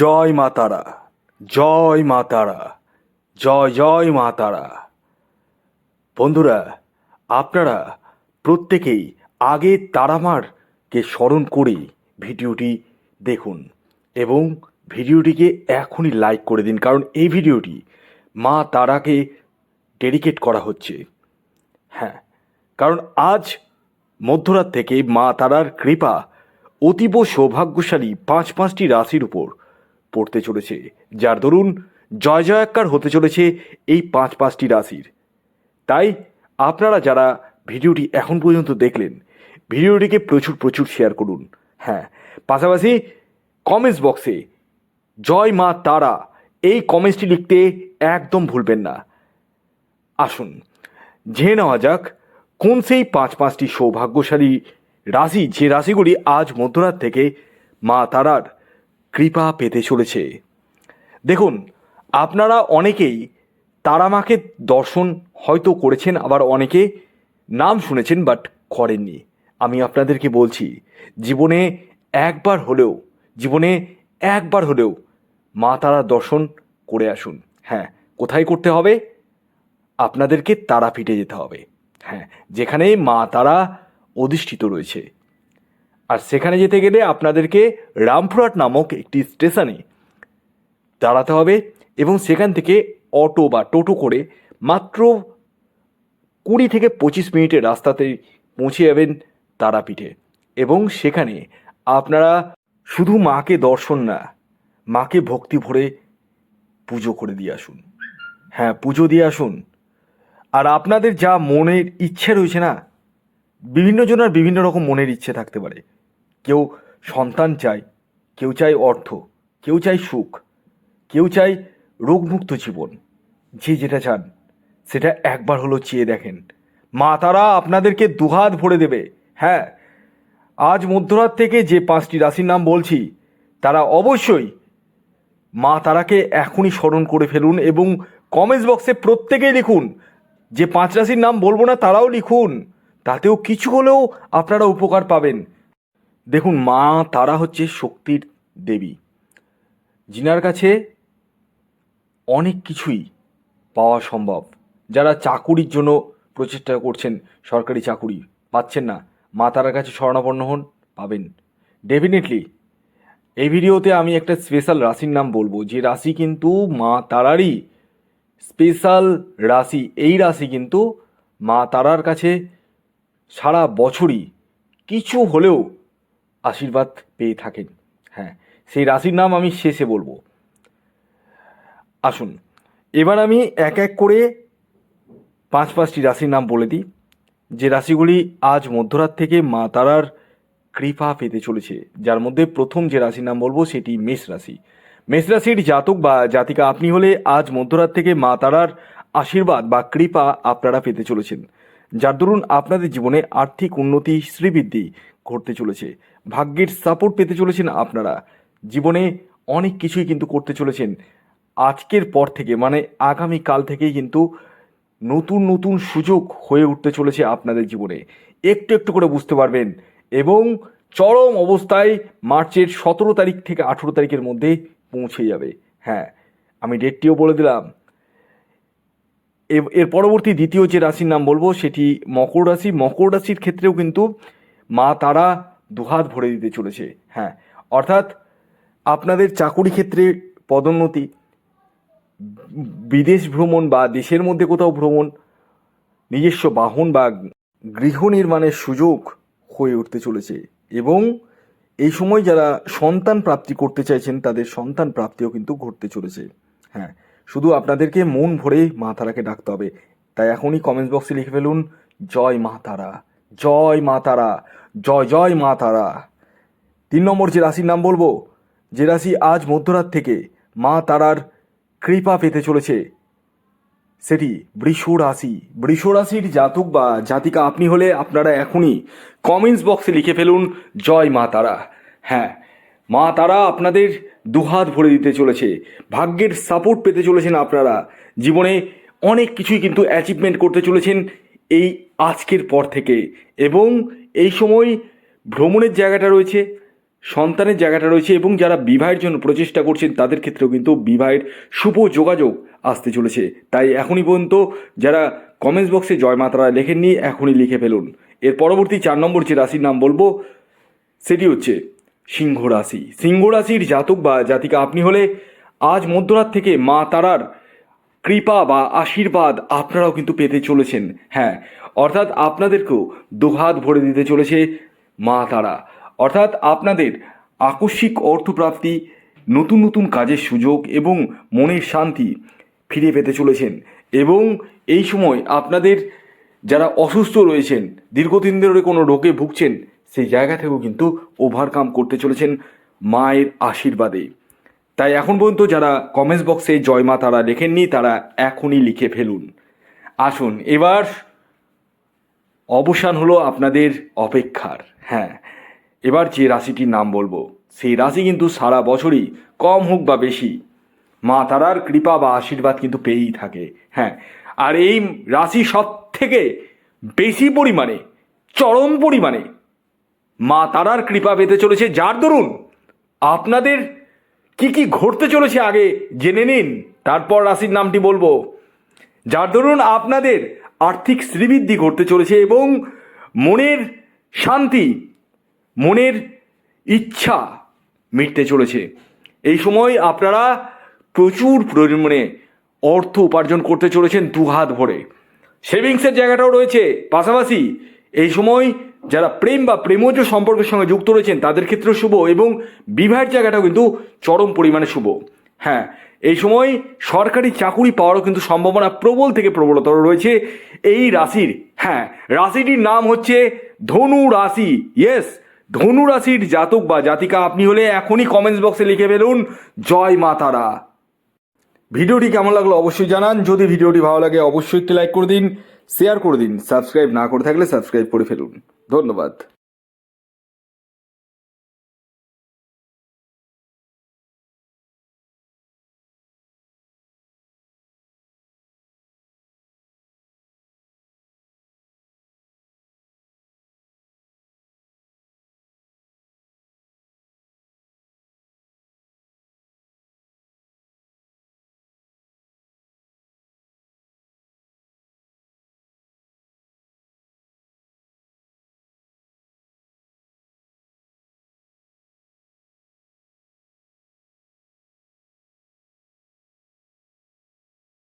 জয় মা তারা, জয় মা তারা, জয় জয় মা তারা। বন্ধুরা, আপনারা প্রত্যেকেই আগে তারামারকে স্মরণ করে ভিডিওটি দেখুন এবং ভিডিওটিকে এখনই লাইক করে দিন, কারণ এই ভিডিওটি মা তারাকে ডেডিকেট করা হচ্ছে। হ্যাঁ কারণ আজ মধ্যরাত থেকে মা তারার কৃপা অতীব সৌভাগ্যশালী পাঁচ পাঁচটি রাশির উপর পড়তে চলেছে, যার দরুন জয় জয়াক্কার হতে চলেছে এই পাঁচ পাঁচটি রাশির। তাই আপনারা যারা ভিডিওটি এখন পর্যন্ত দেখলেন, ভিডিওটিকে প্রচুর প্রচুর শেয়ার করুন। হ্যাঁ পাশাপাশি কমেন্টস বক্সে জয় মা তারা এই কমেন্টসটি লিখতে একদম ভুলবেন না। আসুন, জেনে নেওয়া যাক কোন সেই পাঁচ পাঁচটি সৌভাগ্যশালী রাশি, যে রাশিগুলি আজ মধ্যরাত থেকে মা তারার কৃপা পেতে চলেছে। দেখুন, আপনারা অনেকেই তারা মাকে দর্শন হয়তো করেছেন, আবার অনেকে নাম শুনেছেন, বাট করেননি। আমি আপনাদেরকে বলছি, জীবনে একবার হলেও, জীবনে একবার হলেও মা তারা দর্শন করে আসুন। হ্যাঁ কোথায় করতে হবে? আপনাদেরকে তারাপীঠে যেতে হবে। হ্যাঁ যেখানে মা তারা অধিষ্ঠিত রয়েছে। আর সেখানে যেতে গেলে আপনাদেরকে রামপুরহাট নামক একটি স্টেশনে দাঁড়াতে হবে এবং সেখান থেকে অটো বা টোটো করে মাত্র কুড়ি থেকে পঁচিশ মিনিটের রাস্তাতে পৌঁছে যাবেন তারাপীঠে। এবং সেখানে আপনারা শুধু মাকে দর্শন না, মাকে ভক্তি ভরে পুজো করে দিয়ে আসুন। হ্যাঁ পুজো দিয়ে আসুন। আর আপনাদের যা মনের ইচ্ছে রয়েছে না, বিভিন্ন জনের বিভিন্ন রকম মনের ইচ্ছে থাকতে পারে। কেউ সন্তান চায়, কেউ চায় অর্থ, কেউ চায় সুখ, কেউ চায় রোগমুক্ত জীবন। যে যেটা চান, সেটা একবার হলো চেয়ে দেখেন। মা তারা আপনাদেরকে দুহাত ভরে দেবে। হ্যাঁ আজ মধ্যরাত থেকে যে পাঁচটি রাশির নাম বলছি, তারা অবশ্যই মা তারাকে এখনই স্মরণ করে ফেলুন এবং কমেন্টস বক্সে প্রত্যেকেই লিখুন। যে পাঁচ রাশির নাম বলব না, তারাও লিখুন। তাতেও কিছু হলেও আপনারা উপকার পাবেন। দেখুন, মা তারা হচ্ছে শক্তির দেবী। যিনার কাছে অনেক কিছুই পাওয়া সম্ভব। যারা চাকুরির জন্য প্রচেষ্টা করছেন, সরকারি চাকুরি, পাচ্ছেন না। মা তারার কাছে শরণাপন্ন হন, পাবেন। ডেফিনেটলি এই ভিডিওতে আমি একটা স্পেশাল রাশির নাম বলব। যে রাশি কিন্তু মা তারারই স্পেশাল রাশি। এই রাশি কিন্তু মা তারার কাছে সারা বছরই কিছু হলেও আশীর্বাদ পেয়ে থাকেন। হ্যাঁ সেই রাশির নাম আমি শেষে বলব। আসুন, এবার আমি এক এক করে পাঁচ পাঁচটি রাশির নাম বলে দিই। যে রাশিগুলি আজ মধ্যরাত থেকে মা তারার কৃপা পেতে চলেছে, যার মধ্যে প্রথম যে রাশির নাম বলব সেটি মেষ রাশি। মেষ রাশির জাতক বা জাতিকা আপনি হলে আজ মধ্যরাত থেকে মা তারার আশীর্বাদ বা কৃপা আপনারা পেতে চলেছেন। যার দরুন আপনাদের জীবনে আর্থিক উন্নতি, শ্রীবৃদ্ধি ঘটতে চলেছে। ভাগ্যের সাপোর্ট পেতে চলেছেন আপনারা। জীবনে অনেক কিছুই কিন্তু করতে চলেছেন। আজকের পর থেকে মানে আগামী কাল থেকেই কিন্তু নতুন নতুন সুযোগ হয়ে উঠতে চলেছে আপনাদের জীবনে। একটু একটু করে বুঝতে পারবেন এবং চরম অবস্থায় মার্চের সতেরো তারিখ থেকে আঠেরো তারিখের মধ্যে পৌঁছে যাবে। হ্যাঁ আমি ডেটটিও বলে দিলাম। এর- এর পরবর্তী দ্বিতীয় যে রাশির নাম বলব, সেটি মকর রাশি। মকর রাশির ক্ষেত্রেও কিন্তু মা তারা দুহাত ভরে দিতে চলেছে। হ্যাঁ অর্থাৎ আপনাদের চাকুরি ক্ষেত্রে পদোন্নতি, বিদেশ ভ্রমণ বা দেশের মধ্যে কোথাও ভ্রমণ, নিজস্ব বাহন বা গৃহ নির্মাণের সুযোগ হয়ে উঠতে চলেছে এবং এই সময় যারা সন্তান প্রাপ্তি করতে চাইছেন, তাদের সন্তান প্রাপ্তিও কিন্তু ঘটতে চলেছে। হ্যাঁ শুধু আপনাদেরকে মন ভরে মা তারাকে ডাকতে হবে। তাই এখনই কমেন্টস বক্সে লিখে ফেলুন, জয় মা তারা। জয় মা তারা, জয় জয় মা তারা। তিন নম্বর যে রাশির নাম বলব, যে রাশি আজ মধ্যরাত থেকে মা তারার কৃপা পেতে চলেছে, সেটি বৃষ রাশি। বৃষ রাশির জাতক বা জাতিকা আপনি হলে আপনারা এখনই কমেন্টস বক্সে লিখে ফেলুন, জয় মা তারা। হ্যাঁ মা তারা আপনাদের দুহাত ভরে দিতে চলেছে, ভাগ্যের সাপোর্ট পেতে চলেছেন আপনারা। জীবনে অনেক কিছুই কিন্তু অ্যাচিভমেন্ট করতে চলেছেন, এই আজকের পর থেকে। এবং এই সময় ভ্রমণের জায়গাটা রয়েছে, সন্তানের জায়গাটা রয়েছে, এবং যারা বিবাহের জন্য প্রচেষ্টা করছেন, তাদের ক্ষেত্রেও কিন্তু বিবাহের শুভ যোগাযোগ আসতে চলেছে। তাই এখনই পর্যন্ত যারা কমেন্টস বক্সে জয় মাতারা লেখেননি, এখনই লিখে ফেলুন। এর পরবর্তী চার নম্বর যে রাশির নাম বলব, সেটি হচ্ছে সিংহ রাশি। সিংহ রাশির জাতক বা জাতিকা আপনি হলে আজ মধ্যরাত থেকে মা তারার কৃপা বা আশীর্বাদ আপনারাও কিন্তু পেতে চলেছেন। হ্যাঁ অর্থাৎ আপনাদেরকেও দুহাত ভরে দিতে চলেছে মা তারা। অর্থাৎ আপনাদের আকস্মিক অর্থপ্রাপ্তি, নতুন নতুন কাজের সুযোগ এবং মনের শান্তি ফিরে পেতে চলেছেন। এবং এই সময় আপনাদের যারা অসুস্থ রয়েছেন, দীর্ঘদিন ধরে কোনো রোগে ভুগছেন, সেই জায়গা থেকেও কিন্তু ওভারকাম করতে চলেছেন মায়ের আশীর্বাদে। তাই এখন পর্যন্ত যারা কমেন্টস বক্সে জয় মা তারা লেখেননি, তারা এখনই লিখে ফেলুন। আসুন, এবার অবসান হলো আপনাদের অপেক্ষার হ্যাঁ। এবার যে রাশিটির নাম বলব, সেই রাশি কিন্তু সারা বছরই কম হোক বা বেশি, মা তারার কৃপা বা আশীর্বাদ কিন্তু পেয়েই থাকে হ্যাঁ। আর এই রাশি সব থেকে বেশি পরিমাণে, চরম পরিমাণে মা তারার কৃপা পেতে চলেছে। যার দরুন আপনাদের কি কি ঘটতে চলেছে আগে জেনে নিন, তারপর রাশির নামটি বলব। যার দরুন আপনাদের আর্থিক শ্রীবৃদ্ধি ঘটতে চলেছে এবং মনের শান্তি, মনের ইচ্ছা মিটতে চলেছে। এই সময় আপনারা প্রচুর পরিমাণে অর্থ উপার্জন করতে চলেছেন দু হাত ভরে। সেভিংসের জায়গাটাও রয়েছে। পাশাপাশি এই সময় যারা প্রেম বা প্রেমজ সম্পর্কের সঙ্গে যুক্ত রয়েছেন, তাদের ক্ষেত্রে শুভ এবং বিবাহের জায়গাটাও কিন্তু চরম পরিমাণে শুভ। হ্যাঁ এই সময় সরকারি চাকুরি পাওয়ারও কিন্তু সম্ভাবনা প্রবল থেকে প্রবলতর রয়েছে। এই রাশির হ্যাঁ রাশিটির নাম হচ্ছে ধনু রাশি। ইয়েস ধনু রাশির জাতক বা জাতিকা আপনি হলে এখনই কমেন্টস বক্সে লিখে ফেলুন। জয় মা তারা। ভিডিওটি কেমন লাগল অবশ্যই জানান। যদি ভিডিওটি ভালো লাগে অবশ্যই একটি লাইক করে দিন শেয়ার করে দিন। সাবস্ক্রাইব না করে থাকলে সাবস্ক্রাইব করে ফেলুন। ধন্যবাদ।